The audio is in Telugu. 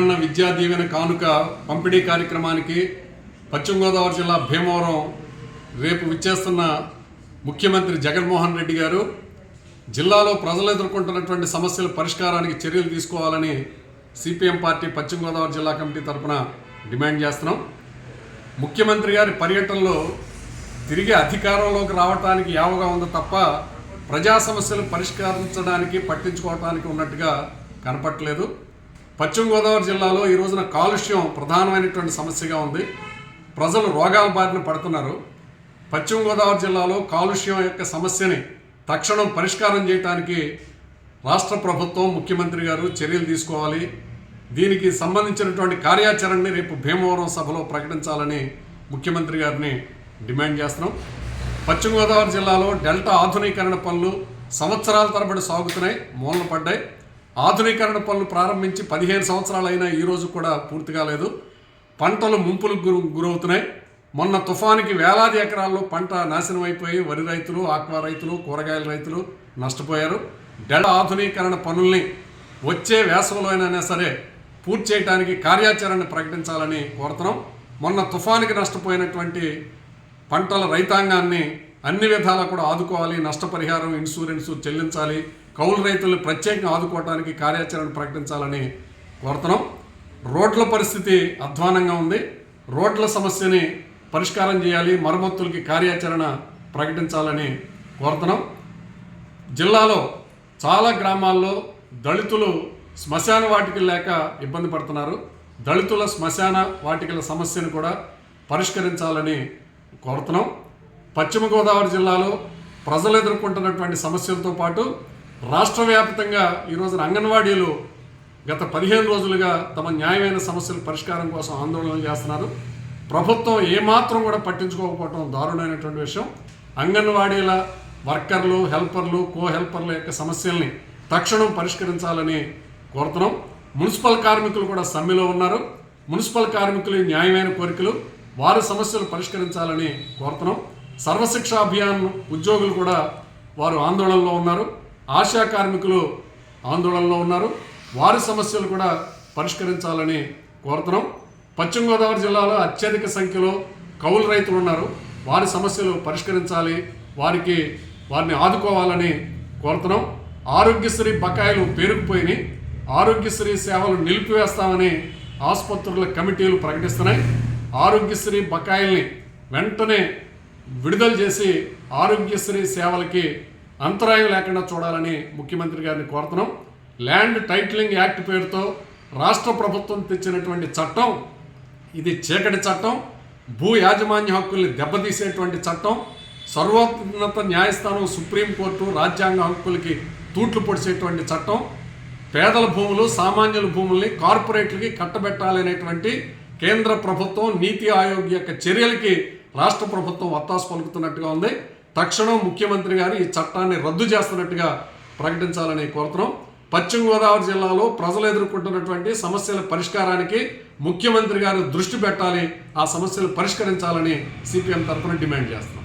జగనన్న విద్యా దీవెన కానుక పంపిణీ కార్యక్రమానికి పశ్చిమ గోదావరి జిల్లా భీమవరం రేపు విచ్చేస్తున్న ముఖ్యమంత్రి జగన్మోహన్ రెడ్డి గారు జిల్లాలో ప్రజలు ఎదుర్కొంటున్నటువంటి సమస్యల పరిష్కారానికి చర్యలు తీసుకోవాలని సిపిఎం పార్టీ పశ్చిమ గోదావరి జిల్లా కమిటీ తరఫున డిమాండ్ చేస్తున్నాం. ముఖ్యమంత్రి గారి పర్యటనలో తిరిగి అధికారంలోకి రావడానికి యావగా ఉంది తప్ప ప్రజా సమస్యలు పరిష్కరించడానికి పట్టించుకోవడానికి ఉన్నట్టుగా కనపట్లేదు పశ్చిమ గోదావరి జిల్లాలో ఈ రోజున కాలుష్యం ప్రధానమైనటువంటి సమస్యగా ఉంది. ప్రజలు రోగాల బారిన పడుతున్నారు. పశ్చిమ గోదావరి జిల్లాలో కాలుష్యం యొక్క సమస్యని తక్షణం పరిష్కారం చేయడానికి రాష్ట్ర ప్రభుత్వం ముఖ్యమంత్రి గారు చర్యలు తీసుకోవాలి. దీనికి సంబంధించినటువంటి కార్యాచరణని రేపు భీమవరం సభలో ప్రకటించాలని ముఖ్యమంత్రి గారిని డిమాండ్ చేస్తున్నాం. పశ్చిమ గోదావరి జిల్లాలో డెల్టా ఆధునీకరణ పనులు సంవత్సరాల తరబడి సాగుతున్నాయి. మూలన పడ్డాయి. ఆధునీకరణ పనులు ప్రారంభించి పదిహేను సంవత్సరాలైనా ఈరోజు కూడా పూర్తి కాలేదు పంటలు ముంపులకు గురి గురవుతున్నాయి. మొన్న తుఫానికి వేలాది ఎకరాల్లో పంట నాశనం అయిపోయి వరి రైతులు ఆక్వా రైతులు కూరగాయల రైతులు నష్టపోయారు. డెడ ఆధునీకరణ పనుల్ని వచ్చే వేసవిలోనైనా సరే పూర్తి చేయడానికి కార్యాచరణ ప్రకటించాలని కోరుతున్నాం. మొన్న తుఫానికి నష్టపోయినటువంటి పంటల రైతాంగాన్ని అన్ని విధాలా కూడా ఆదుకోవాలి. నష్టపరిహారం ఇన్సూరెన్స్ చెల్లించాలి. కౌలు రైతులను ప్రత్యేకంగా ఆదుకోవడానికి కార్యాచరణ ప్రకటించాలని కోరుతున్నాం. రోడ్ల పరిస్థితి అధ్వానంగా ఉంది. రోడ్ల సమస్యని పరిష్కారం చేయాలి మరమ్మతులకి కార్యాచరణ ప్రకటించాలని కోరుతున్నాం. జిల్లాలో చాలా గ్రామాల్లో దళితులు శ్మశాన వాటికలు లేక ఇబ్బంది పడుతున్నారు. దళితుల శ్మశాన వాటికల సమస్యను కూడా పరిష్కరించాలని కోరుతున్నాం. పశ్చిమ గోదావరి జిల్లాలో ప్రజలు ఎదుర్కొంటున్నటువంటి సమస్యలతో పాటు రాష్ట్ర వ్యాప్తంగా ఈరోజు అంగన్వాడీలు గత పదిహేను రోజులుగా తమ న్యాయమైన సమస్యల పరిష్కారం కోసం ఆందోళన చేస్తున్నారు. ప్రభుత్వం ఏమాత్రం కూడా పట్టించుకోకపోవడం దారుణమైనటువంటి విషయం. అంగన్వాడీల వర్కర్లు హెల్పర్లు కో హెల్పర్ల యొక్క సమస్యల్ని తక్షణం పరిష్కరించాలని కోరుతున్నాం. మున్సిపల్ కార్మికులు కూడా సమ్మెలో ఉన్నారు. మున్సిపల్ కార్మికులు న్యాయమైన కోరికలు వారి సమస్యలు పరిష్కరించాలని కోరుతున్నాం. సర్వశిక్ష అభియాన్ ఉద్యోగులు కూడా వారు ఆందోళనలో ఉన్నారు. ఆశా కార్మికులు ఆందోళనలో ఉన్నారు. వారి సమస్యలు కూడా పరిష్కరించాలని కోరుతున్నాం. పశ్చిమ గోదావరి జిల్లాలో అత్యధిక సంఖ్యలో కౌలు రైతులు ఉన్నారు. వారి సమస్యలు పరిష్కరించాలి. వారికి వారిని ఆదుకోవాలని కోరుతున్నాం. ఆరోగ్యశ్రీ బకాయిలు పేరుకుపోయినాయి. ఆరోగ్యశ్రీ సేవలు నిలిపివేస్తామని ఆసుపత్రుల కమిటీలు ప్రకటిస్తున్నాయి. ఆరోగ్యశ్రీ బకాయిల్ని వెంటనే విడుదల చేసి ఆరోగ్యశ్రీ సేవలకి అంతరాయం లేకుండా చూడాలని ముఖ్యమంత్రి గారిని కోరుతున్నాం. ల్యాండ్ టైటిలింగ్ యాక్ట్ పేరుతో రాష్ట్ర ప్రభుత్వం తెచ్చినటువంటి చట్టం ఇది చీకటి చట్టం భూ యాజమాన్య హక్కుల్ని దెబ్బతీసేటువంటి చట్టం సర్వోన్నత న్యాయస్థానం సుప్రీంకోర్టు రాజ్యాంగ హక్కులకి తూట్లు పొడిచేటువంటి చట్టం పేదల భూములు సామాన్యుల భూముల్ని కార్పొరేట్లకి కట్టబెట్టాలనేటువంటి కేంద్ర ప్రభుత్వం నీతి ఆయోగ్ యొక్క చర్యలకి రాష్ట్ర ప్రభుత్వం వత్తాసు పలుకుతున్నట్టుగా ఉంది. తక్షణం ముఖ్యమంత్రి గారు ఈ చట్టాన్ని రద్దు చేస్తున్నట్టుగా ప్రకటించాలని కోరుతున్నాం. పశ్చిమ గోదావరి జిల్లాలో ప్రజలు ఎదుర్కొంటున్నటువంటి సమస్యల పరిష్కారానికి ముఖ్యమంత్రి గారు దృష్టి పెట్టాలి. ఆ సమస్యలు పరిష్కరించాలని సిపిఎం తరఫున డిమాండ్ చేస్తున్నాం.